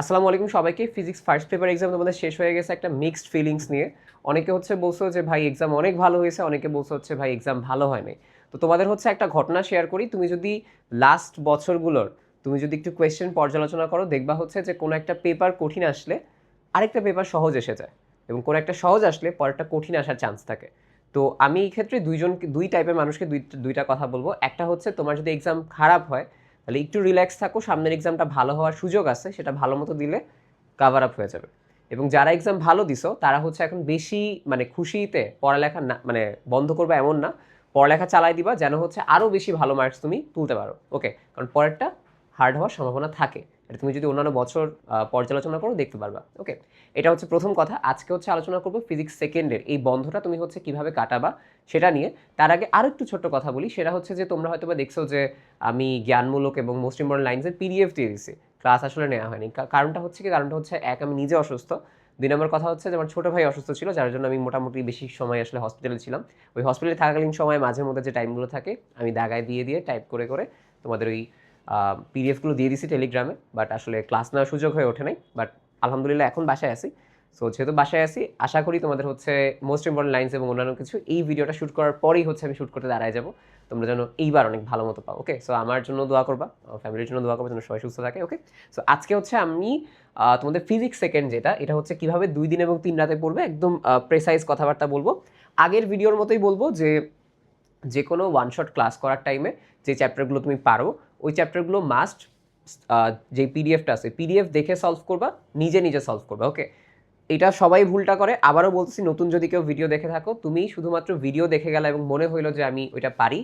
আসসালামু আলাইকুম সবাইকে। ফিজিক্স ফার্স্ট পেপার এক্সাম তোমাদের শেষ হয়ে গেছে একটা মিক্সড ফিলিংস নিয়ে। অনেকে হচ্ছে বলছো যে, ভাই এক্সাম অনেক ভালো হয়েছে। অনেকে বলছো হচ্ছে, ভাই এক্সাম ভালো হয়নি। তো তোমাদের হচ্ছে একটা ঘটনা শেয়ার করি। তুমি যদি লাস্ট বছরগুলোর, তুমি যদি একটু কোয়েশ্চেন পর্যালোচনা করো, দেখবা হচ্ছে যে, কোনো একটা পেপার কঠিন আসলে আরেকটা পেপার সহজ এসে যায় এবং কোনো একটা সহজ আসলে পরেরটা কঠিন আসার চান্স থাকে। তো আমি এই ক্ষেত্রে দুইজন, দুই টাইপের মানুষকে দুই দুইটা কথা বলব। একটা হচ্ছে, তোমার যদি এক্সাম খারাপ হয় তাহলে একটু রিল্যাক্স থাকো, সামনের এক্সামটা ভালো হওয়ার সুযোগ আছে, সেটা ভালো মতো দিলে কাভার আপ হয়ে যাবে। এবং যারা এক্সাম ভালো দিছো, তারা হচ্ছে এখন বেশি মানে খুশিতে পড়ালেখা না মানে বন্ধ করবে এমন না, পড়ালেখা চালাই দিবা, যেন হচ্ছে আরও বেশি ভালো মার্কস তুমি তুলতে পারো। ওকে কারণ পরেরটা হার্ড হওয়ার সম্ভাবনা থাকে। এটা তুমি যদি অন্যান্য বছর পর্যালোচনা করো, দেখতে পারবা। ওকে এটা হচ্ছে প্রথম কথা। আজকে হচ্ছে আলোচনা করব ফিজিক্স সেকেন্ডের এই বন্ধটা তুমি হচ্ছে কীভাবে কাটাবা সেটা নিয়ে। তার আগে আরও একটু ছোট্ট কথা বলি। সেটা হচ্ছে যে, তোমরা হয়তো বা দেখছ যে, আমি জ্ঞানমূলক এবং মোস্ট ইম্পর্টেন্ট লাইন্সের পিডিএফ দিয়ে দিছি। ক্লাস আসলে নেওয়া হয়নি। কারণটা হচ্ছে কি? কারণটা হচ্ছে এক, আমি নিজে অসুস্থ। দুই নম্বর কথা হচ্ছে যে, আমার ছোটো ভাই অসুস্থ ছিল, যার জন্য আমি মোটামুটি বেশি সময় আসলে হসপিটালে ছিলাম। ওই হসপিটালে থাকাকালীন সময় মাঝে মধ্যে যে টাইমগুলো থাকে, আমি দাগায় দিয়ে দিয়ে টাইপ করে করে তোমাদের ওই পিডিএফগুলো দিয়ে দিছি টেলিগ্রামে বাট আসলে ক্লাস নেওয়ার সুযোগ হয়ে ওঠে নাই বাট আলহামদুলিল্লাহ এখন বাসায় আছি। সো যেহেতু বাসায় আছি, আশা করি তোমাদের হচ্ছে মোস্ট ইম্পর্টেন্ট লাইন্স এবং অন্যান্য কিছু এই ভিডিওটা শ্যুট করার পরেই হচ্ছে আমি শ্যুট করতে দাঁড়ায় যাব। তোমরা যেন এইবার অনেক ভালো মতো পাও ওকে সো আমার জন্য দোয়া করবা ফ্যামিলির জন্য দোয়া করবা যেন সবাই সুস্থ থাকে ওকে সো আজকে হচ্ছে আমি তোমাদের ফিজিক্স সেকেন্ড যেটা, এটা হচ্ছে কীভাবে দুই দিন এবং তিন রাতে পড়বে, একদম প্রেসাইজ কথাবার্তা বলব। আগের ভিডিওর মতোই বলব যে যে কোনো ওয়ান শট ক্লাস করার টাইমে যে চ্যাপ্টারগুলো তুমি পারো ওই চ্যাপ্টারগুলো মাস্ট যে পিডিএফটা আছে পিডিএফ দেখে সলভ করবা, নিজে নিজে সলভ করবা ওকে এটা সবাই ভুলটা করে। আবারও বলতেছি নতুন যদি কেউ ভিডিও দেখে থাকো তুমি শুধুমাত্র ভিডিও দেখে গেলে এবং মনে হইল যে আমি ওইটা পারি।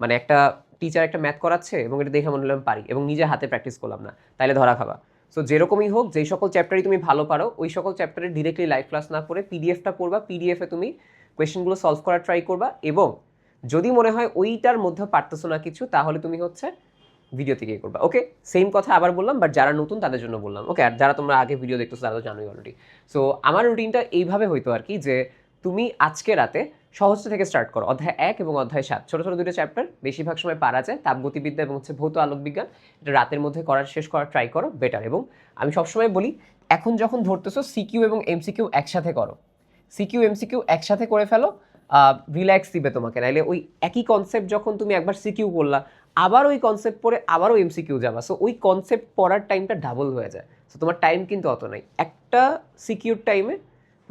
মানে একটা টিচার একটা ম্যাথ করাচ্ছে এবং এটা দেখে মনে হলো আমি পারি এবং নিজে হাতে প্র্যাকটিস করলাম না, তাইলে ধরা খাবা। সো যেরকমই হোক, যেই সকল চ্যাপ্টারই তুমি ভালো পারো, ওই সকল চ্যাপ্টারে ডিরেক্টলি লাইভ ক্লাস না করে পিডিএফটা পড়বা পিডিএফে তুমি কোয়েশ্চেনগুলো সলভ করার ট্রাই করবা এবং যদি মনে হয় ওইটার মধ্যে পারতেছো না কিছু, তাহলে তুমি হচ্ছে ভিডিও থেকে করবা। ওকে সেম কথা আবার বললাম বাট যারা নতুন তাদের জন্য বললাম। ওকে আর যারা তোমরা আগে ভিডিও দেখতেছো, তারা তো জানোই অলরেডি সো আমার রুটিনটা এইভাবে হইতো আর কি যে, তুমি আজকে রাতে সহজটা থেকে স্টার্ট করো। অধ্যায় এক এবং অধ্যায় সাত। ছোটো ছোটো দুটো চ্যাপ্টার বেশিরভাগ সময় পারা যায়। তাপগতিবিদ্যা এবং হচ্ছে ভৌত আলোক বিজ্ঞান এটা রাতের মধ্যে করার, শেষ করার ট্রাই করো বেটার এবং আমি সবসময় বলি, এখন যখন ধরতেছো সিকিউ এবং এমসিকিউ একসাথে করো। সিকিউ এমসিকিউ একসাথে করে ফেলো রিল্যাক্স দিবে তোমাকে। নাইলে ওই একই কনসেপ্ট যখন তুমি একবার সিকিউ করলা আবার ওই কনসেপ্ট পড়ে আবারও এমসিকিউ যাবা। সো ওই কনসেপ্ট পড়ার টাইমটা ডাবল হয়ে যায়। সো তোমার টাইম কিন্তু অত নাই। একটা সিকিউর টাইমে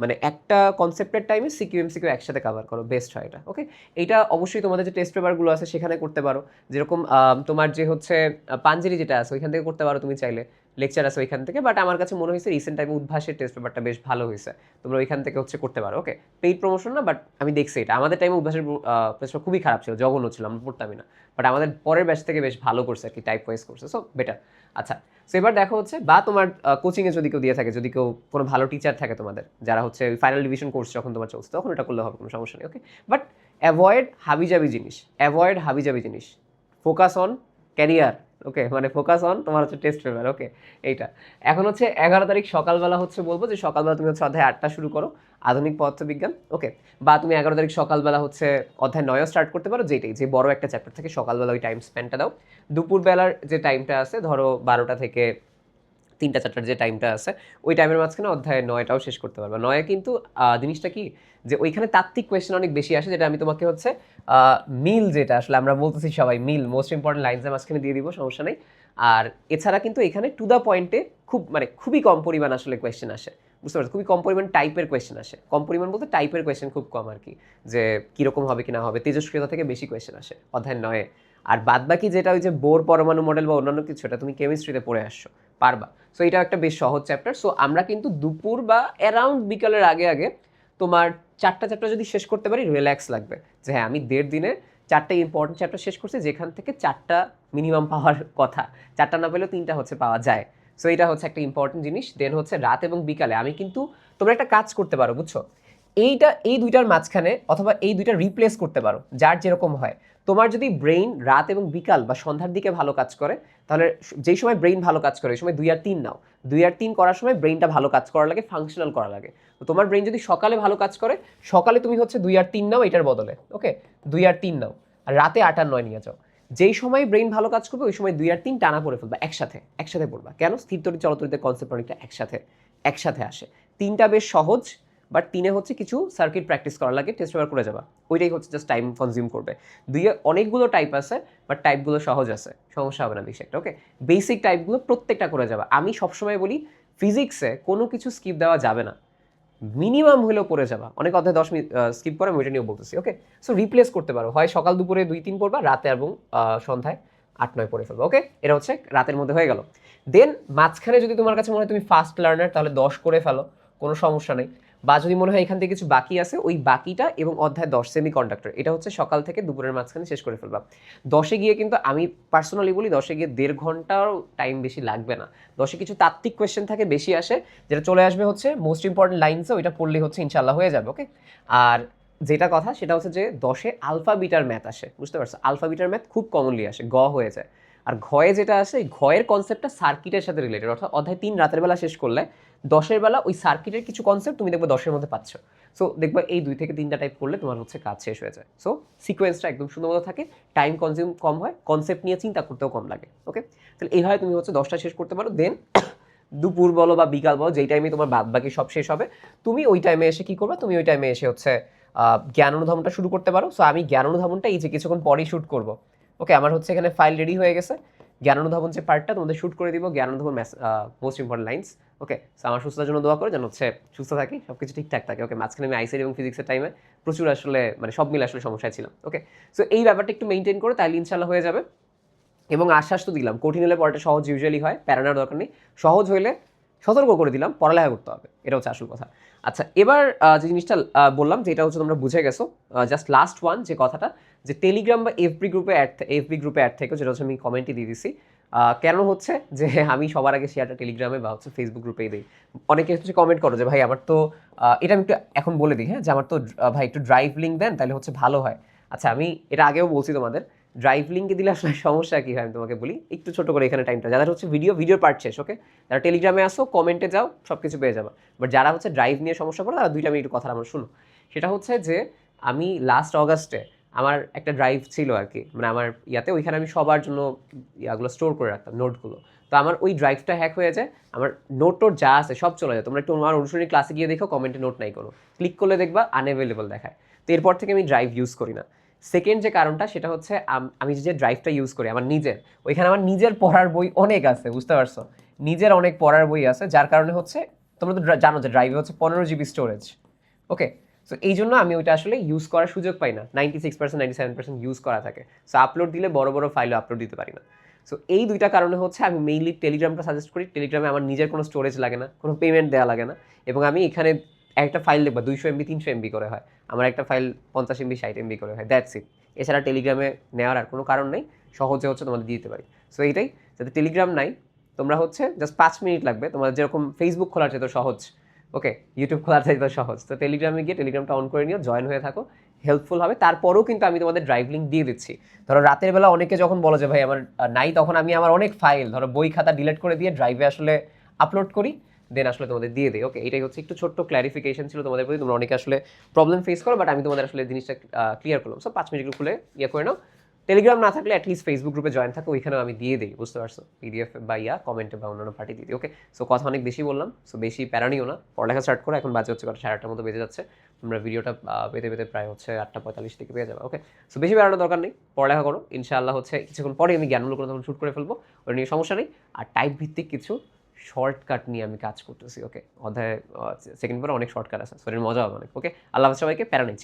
মানে একটা কনসেপ্টের টাইমে সিকিউ এমসিকিউ একসাথে কভার করো বেস্ট হয় এটা ওকে এটা অবশ্যই তোমাদের যে টেস্ট পেপারগুলো আছে, সেখানে করতে পারো। যেরকম তোমার যে হচ্ছে পাঞ্জেরি যেটা আছে, ওইখান থেকে করতে পারো তুমি চাইলে। লেকচার আছে ওইখান থেকে বাট আমার কাছে মনে হয়েছে রিসেন্ট টাইমে উদ্ভাসের টেস্ট পেপারটা বেশ ভালো হয়েছে। তোমরা ওইখান থেকে হচ্ছে করতে পারো ওকে পেইড প্রমোশন না বাট আমি দেখছি এটা। আমাদের টাইমে উদ্ভাসের টেস্ট খুবই খারাপ ছিল, জঘন্য ছিল, আমরা পড়তামই না। বাট আমাদের পরের ব্যাচ থেকে বেশ ভালো করছে আর কি টাইপ ওয়াইজ করছে সো বেটার আচ্ছা সো এবার দেখো হচ্ছে, বা তোমার কোচিংয়ে যদি কেউ দিয়ে থাকে, যদি কেউ কোনো ভালো টিচার থাকে তোমাদের, যারা হচ্ছে ফাইনাল ডিভিশন কোর্স যখন তোমার চলছে, তখন এটা করলে হবে, কোনো সমস্যা নেই ওকে বাট অ্যাভয়েড হাবিজাবি জিনিস অ্যাভয়েড হাবিজাবি জিনিস। ফোকাস অন ক্যারিয়ার ওকে মানে ফোকাস অন তোমার হচ্ছে টেস্ট পেপার ওকে, এইটা। এখন হচ্ছে এগারো তারিখ সকালবেলা হচ্ছে বলব যে সকালবেলা তুমি হচ্ছে অধ্যায় আটটা শুরু করো, আধুনিক পদার্থবিজ্ঞান, ওকে, বা তুমি এগারো তারিখ সকালবেলা হচ্ছে অধ্যায় নয়ও স্টার্ট করতে পারো, যেটাই, যে বড় একটা চ্যাপ্টার থেকে সকালবেলা ওই টাইম স্পেন্ডটা দাও। দুপুরবেলার যে টাইমটা আছে, ধরো বারোটা থেকে তিনটা, চারটার যে টাইমটা আছে, ওই টাইমের মাঝখানে অধ্যায় নয়টাও শেষ করতে পারবে। নয়ে কিন্তু জিনিসটা কি? যে ওইখানে তাত্ত্বিক কোয়েশ্চেন অনেক বেশি আসে, যেটা আমি তোমাকে হচ্ছে মিল যেটা, আসলে আমরা বলতেছি সবাই মিল মোস্ট ইম্পর্টেন্ট লাইন্সের মাঝখানে দিয়ে দিব, সমস্যা নেই। আর এছাড়া কিন্তু এখানে টু দ্য পয়েন্টে খুব মানে খুবই কম পরিমাণ আসলে কোয়েশ্চেন আসে। বুঝতে পারছ? খুবই কম পরিমাণ টাইপের কোয়েশ্চেন আসে। কম পরিমাণ বলতে টাইপের কোয়েশ্চেন খুব কম আর কি যে কীরকম হবে কি না হবে, তেজস্ক্রিয়তা থেকে বেশি কোয়েশ্চেন আসে অধ্যায় নয়ে। আর বাদ বাকি যেটা ওই যে বোর পরমাণু মডেল বা অন্যান্য কিছু, এটা তুমি কেমিস্ট্রিতে পড়ে আসছো, পারবা। সো এটা একটা বেশ সহজ চ্যাপ্টার সো আমরা কিন্তু দুপুর বা অ্যারাউন্ড বিকালের আগে আগে তোমার চারটা চ্যাপ্টার যদি শেষ করতে পারি রিল্যাক্স লাগবে। যে হ্যাঁ আমি দেড় দিনে চারটে ইম্পর্টেন্ট চ্যাপ্টার শেষ করছি, যেখান থেকে চারটা মিনিমাম পাওয়ার কথা। চারটা না পেলেও তিনটা হচ্ছে পাওয়া যায়। সো এটা হচ্ছে একটা ইম্পর্টেন্ট জিনিস। দেন হচ্ছে রাত এবং বিকালে। আমি কিন্তু তোমরা একটা কাজ করতে পারো, বুঝছ? এইটা, এই দুইটার মাঝখানে অথবা এই দুইটা রিপ্লেস করতে পারো, যার যেরকম হয়। তোমার যদি ব্রেইন রাত এবং বিকাল বা সন্ধ্যার দিকে ভালো কাজ করে, তাহলে যেই সময় ব্রেইন ভালো কাজ করে, ওই সময় দুই আর তিন নাও। দুই আর তিন করার সময় ব্রেইনটা ভালো কাজ করা লাগে ফাংশনাল করা লাগে। তো তোমার ব্রেইন যদি সকালে ভালো কাজ করে, সকালে তুমি হচ্ছে দুই আর তিন নাও, এটার বদলে, ওকে? দুই আর তিন নাও। আর রাতে আট আর নয় নিয়ে যাও। যেই সময় ব্রেইন ভালো কাজ করবে, ওই সময় দুই আর তিন টানা পড়ে ফেলবা, একসাথে একসাথে পড়বা। কেন? স্থিরতরি চলতরিতে কনসেপ্ট অনেকটা একসাথে একসাথে আসে। তিনটা বেশ সহজ বাট তিনে হচ্ছে কিছু সার্কিট প্র্যাকটিস করা লাগে টেস্ট পেপার করে যাবা। ওইটাই হচ্ছে জাস্ট টাইম কনজিউম করবে। দুইয়ে অনেকগুলো টাইপ আছে বাট টাইপগুলো সহজ আছে। সমস্যা হবে না বেশি একটা ওকে বেসিক টাইপগুলো প্রত্যেকটা করে যাবা। আমি সবসময় বলি ফিজিক্সে কোনো কিছু স্কিপ দেওয়া যাবে না। মিনিমাম হলেও পড়ে যাবা। অনেক অধ্যায় দশ মিনিট স্কিপ করে আমি ওইটা নিয়েও বলতেছি ওকে সো রিপ্লেস করতে পারো। হয় সকাল দুপুরে দুই তিন পড়বা, রাতে এবং সন্ধ্যায় আট নয় পড়ে ফেলব ওকে এটা হচ্ছে রাতের মধ্যে হয়ে গেল। দেন মাঝখানে যদি তোমার কাছে মনে হয় তুমি ফাস্ট লার্নার তাহলে দশ করে ফেলো। কোনো সমস্যা নেই। বা যদি মনে হয় এখান থেকে কিছু বাকি আছে, ওই বাকিটা এবং অধ্যায় দশ সেমি কন্ডাক্টর এটা হচ্ছে সকাল থেকে দুপুরের মাঝখানে শেষ করে ফেলবা দশে গিয়ে কিন্তু আমি পার্সোনালি বলি, দশে গিয়ে দেড় ঘণ্টার টাইম বেশি লাগবে না। দশে কিছু তাত্ত্বিক কোয়েশ্চেন থাকে, বেশি আসে, যেটা চলে আসবে হচ্ছে মোস্ট ইম্পর্টেন্ট লাইনসে ওইটা পড়লে হচ্ছে ইনশাল্লাহ হয়ে যাবে ওকে আর যেটা কথা, সেটা হচ্ছে যে দশে আলফা বিটার ম্যাথ আসে, বুঝতে পারছ? আলফা বিটার ম্যাথ খুব কমনলি আসে, গ হয়ে যায়। আর ঘয়ে যেটা আসে, এই ঘয়ের কনসেপ্টটা সার্কিটের সাথে রিলেটেড অর্থাৎ অধ্যায় তিন রাতের বেলা শেষ করলে দশের বেলা ওই সার্কিটের কিছু কনসেপ্ট তুমি দেখবে দশের মধ্যে পাচ্ছ। সো দেখবে এই দুই থেকে তিনটা টাইপ করলে তোমার হচ্ছে কাজ শেষ হয়ে যায়। সো সিকোয়েন্সটা একদম সুন্দর মতো থাকে টাইম কনজিউম কম হয় কনসেপ্ট নিয়ে চিন্তা করতেও কম লাগে ওকে তাহলে এইভাবে তুমি হচ্ছে দশটা শেষ করতে পারো দেন দুপুর বলো বা বিকাল বলো, যেই টাইমে তোমার বাদ বাকি সব শেষ হবে, তুমি ওই টাইমে এসে কি করবে? তুমি ওই টাইমে এসে হচ্ছে জ্ঞান অনুধাবনটা শুরু করতে পারো। সো আমি জ্ঞান অনুধাবনটা এই যে কিছুক্ষণ পরেই শ্যুট করব। ওকে আমার হচ্ছে এখানে ফাইল রেডি হয়ে গেছে। জ্ঞান অনুধাবন যে পার্টটা তোমাদের শ্যুট করে দিব জ্ঞান অনুধাবন most important lines okay so আমার সুস্থতার জন্য দোয়া করে, যেন হচ্ছে সুস্থ থাকি সব কিছু ঠিকঠাক থাকে। ওকে মাঝখানে আমি আইসিডি এবং ফিজিক্সের টাইমে প্রচুর আসলে মানে সব মিলে আসলে সমস্যায় ছিলাম। ওকে সো এই ব্যাপারটা একটু মেনটেন করে, তাহলে ইনশাল্লাহ হয়ে যাবে। এবং আশ্বাস তো দিলাম, কঠিন হলে পড়াটা সহজ ইউজুয়ালি হয়, প্যারানার দরকার নেই। সহজ হইলে সতর্ক করে দিলাম, পড়ালেখা করতে হবে। এটা হচ্ছে আসল কথা। আচ্ছা এবার যে জিনিসটা বললাম, যে এটা হচ্ছে তোমরা বুঝে গেছো জাস্ট লাস্ট ওয়ান যে কথাটা, যে টেলিগ্রাম বা এফবি গ্রুপে অ্যাড এফবি গ্রুপে অ্যাড থেকে, যেটা হচ্ছে আমি কমেন্টই দিয়ে দিছি কেন হচ্ছে যে আমি সবার আগে শেয়ারটা টেলিগ্রামে বা হচ্ছে ফেসবুক গ্রুপেই দিই। অনেকে হচ্ছে কমেন্ট করো যে, ভাই, আমার তো এটা আমি একটু এখন বলে দিই হ্যাঁ যে আমার তো ভাই, একটু ড্রাইভ লিঙ্ক দেন, তাহলে হচ্ছে ভালো হয়। আচ্ছা আমি এটা আগেও বলছি তোমাদের ড্রাইভ লিঙ্কে দিলে আসলে সমস্যা কী হয় আমি তোমাকে বলি? একটু ছোট করে এখানে টাইমটা যাদের হচ্ছে ভিডিও ভিডিও পার্ট শেষ ওকে যারা টেলিগ্রামে আসো কমেন্টে যাও সব কিছু পেয়ে যাবে। বাট যারা হচ্ছে ড্রাইভ নিয়ে সমস্যা পড়ে, তারা দুইটা মিনিট কথা আমার শুনো। সেটা হচ্ছে যে, আমি লাস্ট অগাস্টে আমার একটা ড্রাইভ ছিল আর কি মানে আমার ইয়াতে, ওইখানে আমি সবার জন্য ইয়াগুলো স্টোর করে রাখতাম নোটগুলো তো আমার ওই ড্রাইভটা হ্যাক হয়ে যায়, আমার নোট টোট যা আছে সব চলে যায়। তোমরা একটু আমার অনুসরণী ক্লাসে গিয়ে দেখো কমেন্টে নোট নাই করো ক্লিক করলে দেখবা আনএভেলেবল দেখায়। তো এরপর থেকে আমি ড্রাইভ ইউজ করি না। সেকেন্ড যে কারণটা, সেটা হচ্ছে, আম- যে ড্রাইভটা ইউজ করি, আমার নিজের, ওইখানে আমার নিজের পড়ার বই অনেক আছে, বুঝতে পারছ? নিজের অনেক পড়ার বই আছে, যার কারণে হচ্ছে, তোমরা তো জানো যে ড্রাইভে হচ্ছে পনেরো জিবি স্টোরেজ ওকে সো এই জন্য আমি ওইটা আসলে ইউজ করার সুযোগ পাই না ninety six percent ninety seven percent use করা থাকে। সো আপলোড দিলে বড় বড় ফাইলও আপলোড দিতে পারি না। সো এই দুইটা কারণে হচ্ছে, আমি মেইনলি টেলিগ্রামটা সাজেস্ট করি টেলিগ্রামে আমার নিজের কোনো স্টোরেজ লাগে না, কোনো পেমেন্ট দেওয়া লাগে না, এবং আমি এখানে একটা ফাইল দেখবা দুইশো এমবি তিনশো এমবি করে হয়। আমার একটা ফাইল পঞ্চাশ এমবি ষাট এমবি করে হয় দ্যাটস ইট এছাড়া টেলিগ্রামে নেওয়ার আর কোনো কারণ নেই, সহজে হচ্ছে তোমাদের দিয়ে দিতে পারি। সো এইটাই যাতে টেলিগ্রাম নাই, তোমরা হচ্ছে জাস্ট পাঁচ মিনিট লাগবে, তোমার যেরকম ফেসবুক খোলার চাইতে সহজ ওকে ইউটিউব খোলার চাইতে সহজ। তো টেলিগ্রামে গিয়ে টেলিগ্রামটা অন করে নিও জয়েন হয়ে থাকো হেল্পফুল হবে। তারপরেও কিন্তু আমি তোমাদের ড্রাইভ লিঙ্ক দিয়ে দিচ্ছি। ধরো রাতের বেলা অনেকে যখন বলো যে, ভাই, আমার নাই, তখন আমি আমার অনেক ফাইল ধরো বই খাতা ডিলিট করে দিয়ে ড্রাইভে আসলে আপলোড করি। দেন আসলে তোমাদের দিয়ে দিই ওকে এটাই হচ্ছে একটু ছোট্ট ক্ল্যারিফিকেশন ছিল তোমাদের প্রতি। তোমরা অনেকে আসলে প্রবলেম ফেস করো বাট আমি তোমাদের আসলে জিনিসটা ক্লিয়ার করলাম। সো পাঁচ মিনিট খুলে ইয়ে করে নাও। টেলিগ্রাম না থাকলে অ্যাটলিস্ট ফেসবুক গ্রুপে জয়েন থাকো, ওইখানেও আমি দিয়ে দিই, বুঝতে পারছ? পিডিএফ বা ইয়া কমেন্টে বা অন্যান্য পার্টি দিয়ে দিই ওকে সো কথা অনেক বেশি বললাম সো বেশি প্যারানিও না। পড়ালেখা স্টার্ট করো, এখন বাজে হচ্ছে কটা সাড়ে আটটার মতো বেজে যাচ্ছে। তোমরা ভিডিওটা পেতে পেতে প্রায় হচ্ছে আটটা পঁয়তাল্লিশ থেকে পেয়ে যাবে ওকে সো বেশি বেড়ানোর দরকার নেই, পড়ালেখা করো। ইনশাআল্লাহ হচ্ছে কিছুক্ষণ পরে আমি জ্ঞানমূলক তখন শ্যুট করে ফেলব, ওটা নিয়ে সমস্যা নেই। আর টাইপ ভিত্তিক কিছু শর্টকাট নিয়ে আমি কাজ করতেছি ওকে অধ্যায় সেকেন্ড পরে অনেক শর্টকাট আছে, শরীর মজা হবে অনেক ওকে আল্লাহ সবাইকে প্যারা নেই